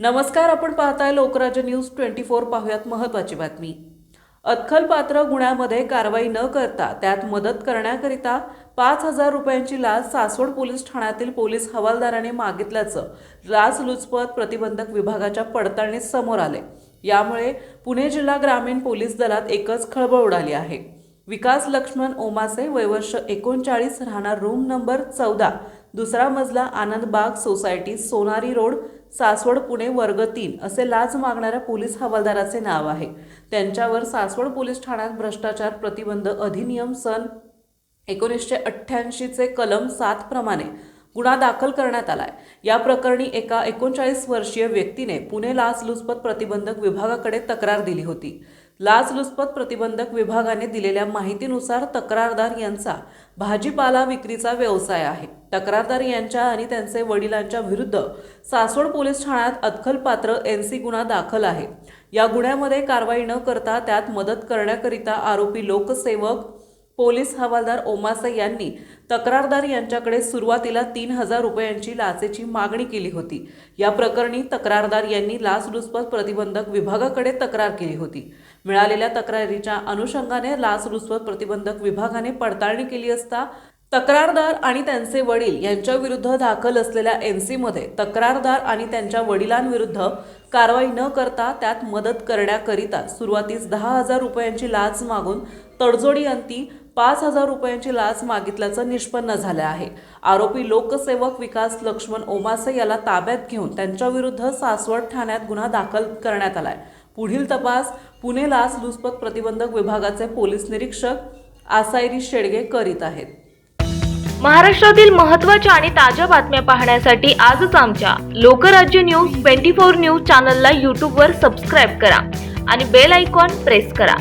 नमस्कार आपण पाहताय लोकराज्य न्यूज ट्वेंटी फोर पाहुयात महत्वाची बातमी. अदखलपात्र गुन्ह्यामध्ये कारवाई न करता त्यात मदत करण्याकरिता पाच हजार रुपयांची लाच सासवड पोलीस ठाण्यातील पोलीस हवालदाराने मागितल्याचं लाचलुचपत प्रतिबंधक विभागाच्या पडताळणीत समोर आले. यामुळे पुणे जिल्हा ग्रामीण पोलीस दलात एकच खळबळ उडाली आहे. विकास लक्ष्मण ओमासे वयवर्ष एकोणचाळीस राहणार रूम नंबर चौदा दुसरा मजला आनंद बाग सोसायटी सोनारी रोड सासवड पुणे वर्ग तीन असे लाच मागणाऱ्या पोलीस हवालदाराचे नाव आहे. त्यांच्यावर सासवड पोलीस ठाण्यात भ्रष्टाचार प्रतिबंध अधिनियम सन एकोणीसशे अठ्ठ्याऐंशीचे कलम सात प्रमाणे गुन्हा दाखल करण्यात आलाय. या प्रकरणी एका एकोणचाळीस वर्षीय व्यक्तीने पुणे लाचलुचपत प्रतिबंधक विभागाकडे तक्रार दिली होती. लाचलुचपत प्रतिबंधक विभागाने दिलेल्या माहितीनुसार तक्रारदार यांचा भाजीपाला विक्रीचा व्यवसाय आहे. तक्रारदार यांच्या आणि त्यांचे वडिलांच्या विरुद्ध सासवड पोलीस ठाण्यात अदखलपात्र एन सी गुन्हा दाखल आहे. या गुन्ह्यामध्ये कारवाई न करता त्यात मदत करण्याकरिता आरोपी लोकसेवक पोलीस हवालदार ओमासे यांनी तक्रारदार यांच्याकडे सुरुवातीला तीन हजार रुपयांची लाचेची मागणी केली होती. या प्रकरणी तक्रारदार यांनी लाचलुचपत प्रतिबंधक विभागाकडे तक्रार केली होती. मिळालेल्या तक्रारीच्या अनुषंगाने लाचलुचपत प्रतिबंधक विभागाने पडताळणी केली असता तक्रारदार आणि त्यांचे वडील यांच्याविरुद्ध दाखल असलेल्या एन सीमध्ये तक्रारदार आणि त्यांच्या वडिलांविरुद्ध कारवाई न करता त्यात मदत करण्याकरिता सुरुवातीस दहा हजार रुपयांची लाच मागून तडजोडी अंती पाच हजार रुपयांची लाच मागितल्याचं निष्पन्न झालं आहे. आरोपी लोकसेवक विकास लक्ष्मण ओमासे याला ताब्यात घेऊन त्यांच्याविरुद्ध सासवड ठाण्यात गुन्हा दाखल करण्यात आलाय. पुढील तपास पुणे लाच लुचपत प्रतिबंधक विभागाचे पोलीस निरीक्षक आसायरी शेडगे करीत आहेत. महाराष्ट्रातील महत्त्वाच्या आणि ताज्या बातम्या पाहण्यासाठी आजच आमच्या Lokrajya news twenty four news चॅनलला यूट्यूबवर सबस्क्राईब करा आणि बेल आयकॉन प्रेस करा.